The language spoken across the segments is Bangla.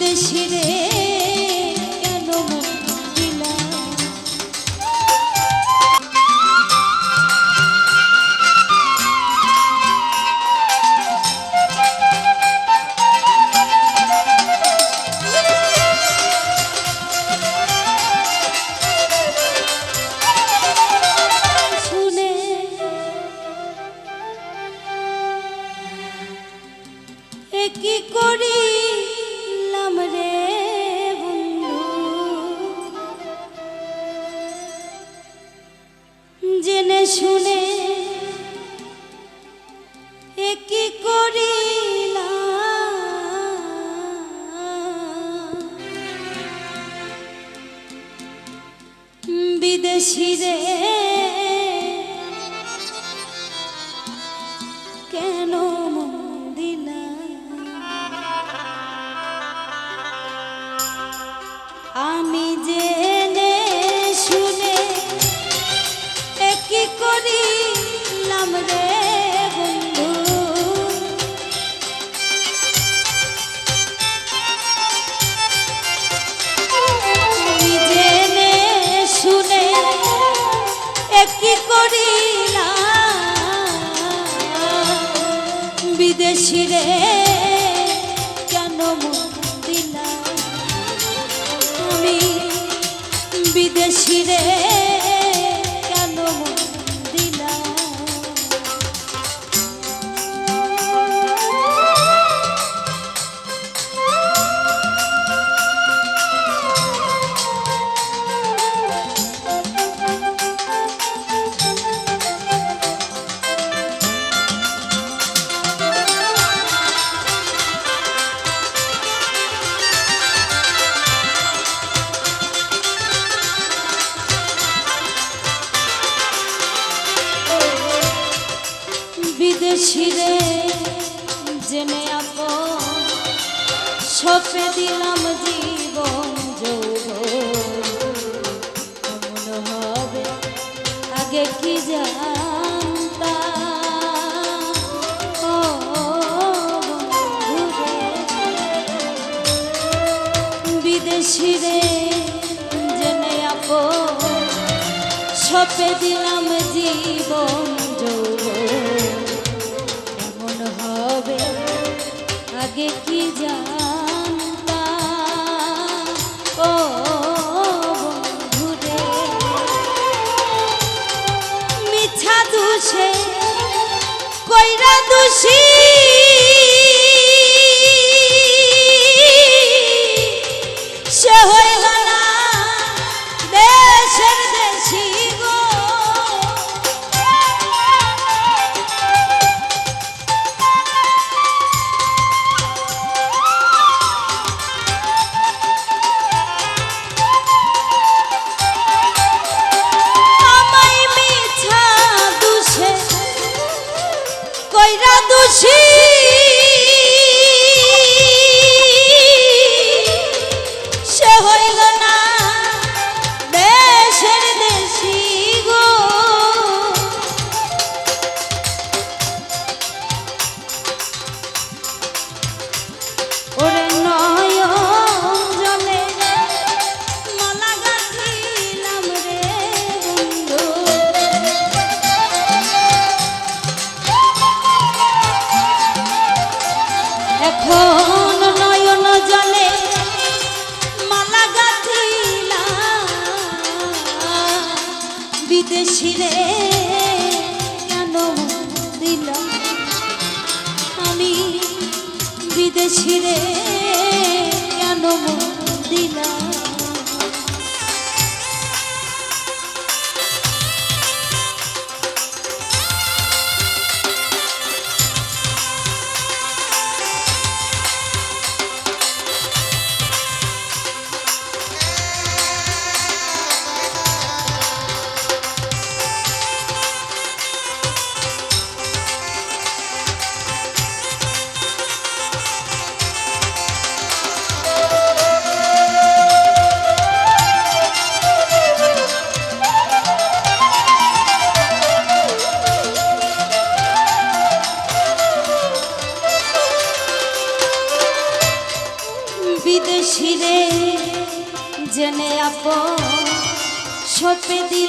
বিদেশি রে। শিরে রে কেন দিলাম আমি বিদেশি রে কি জানতা। ও বিদেশিরে জেনে আপ। সপে দিলাম জীবন যৌব আগে কি জান beira do. ছিলে কেন দিল? আমি বিদেশিরে কেন দিলাম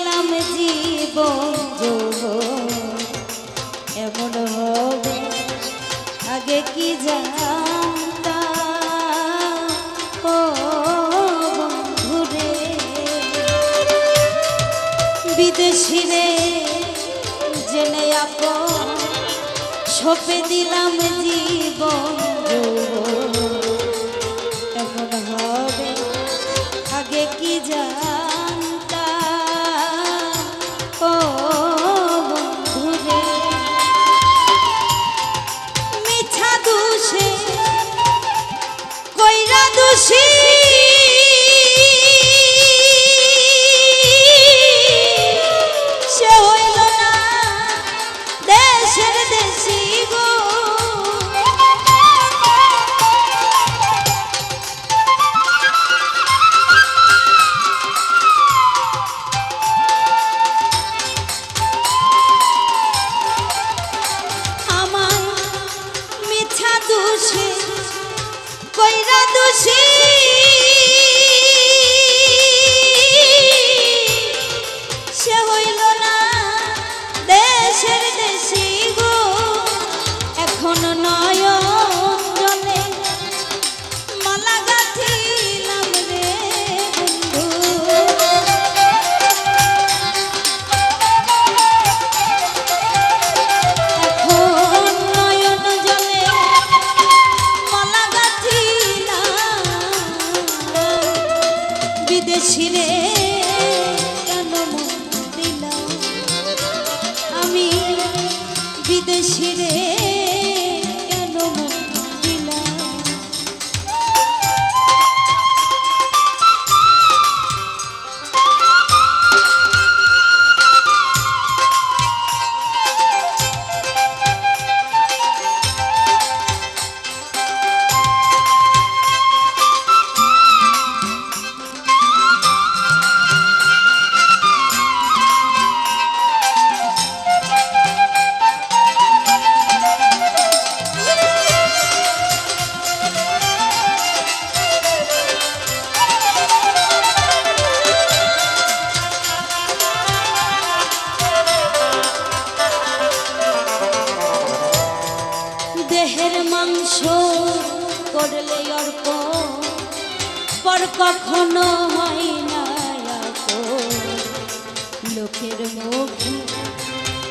নাম জীবন যৌবন। এমন হবে, আগে কি জানতা ও বন্ধুরে বিদেশিরে জেনে আপন, সপে দিলাম জীবন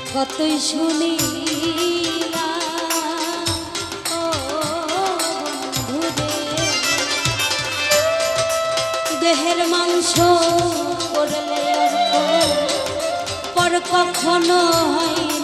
কতই শুনি দেহের মাংস করলে পর কখনো হয়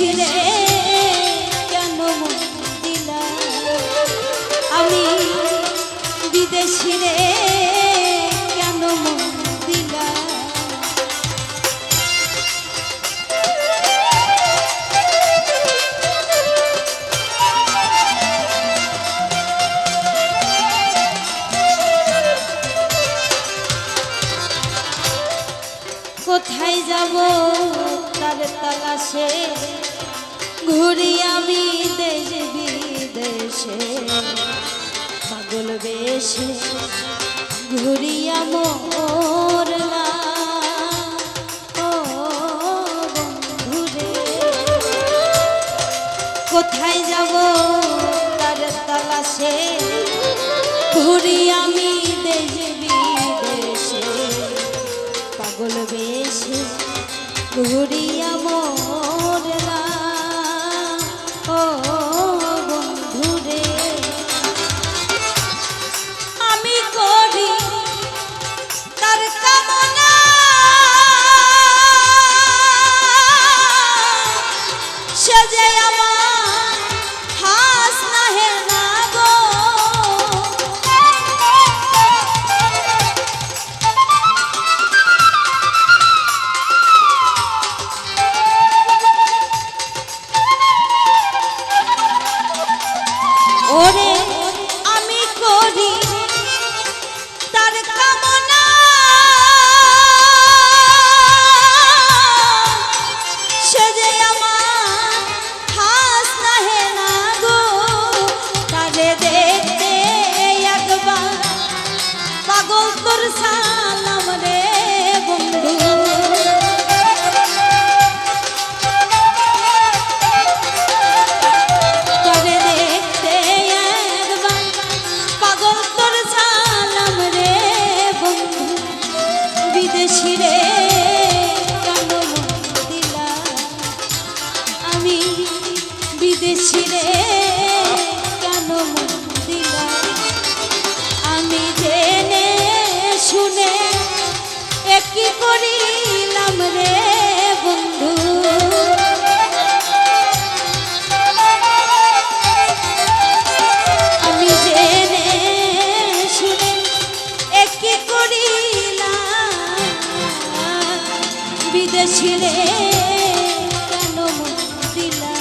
ছিড়ে কেন দিলাম আমি বিদেশিরে কেন দিলাম কোথায় যাব তার তালাশে? ঘুরি আমি দেশ বিদেশে। পাগল বেশে ঘুরিয়া মোরলা ও কোথায় যাব তার তালাশে? ঘুরি আমি দেশ বিদেশে। পাগল বেশে ঘুরিয়া মোর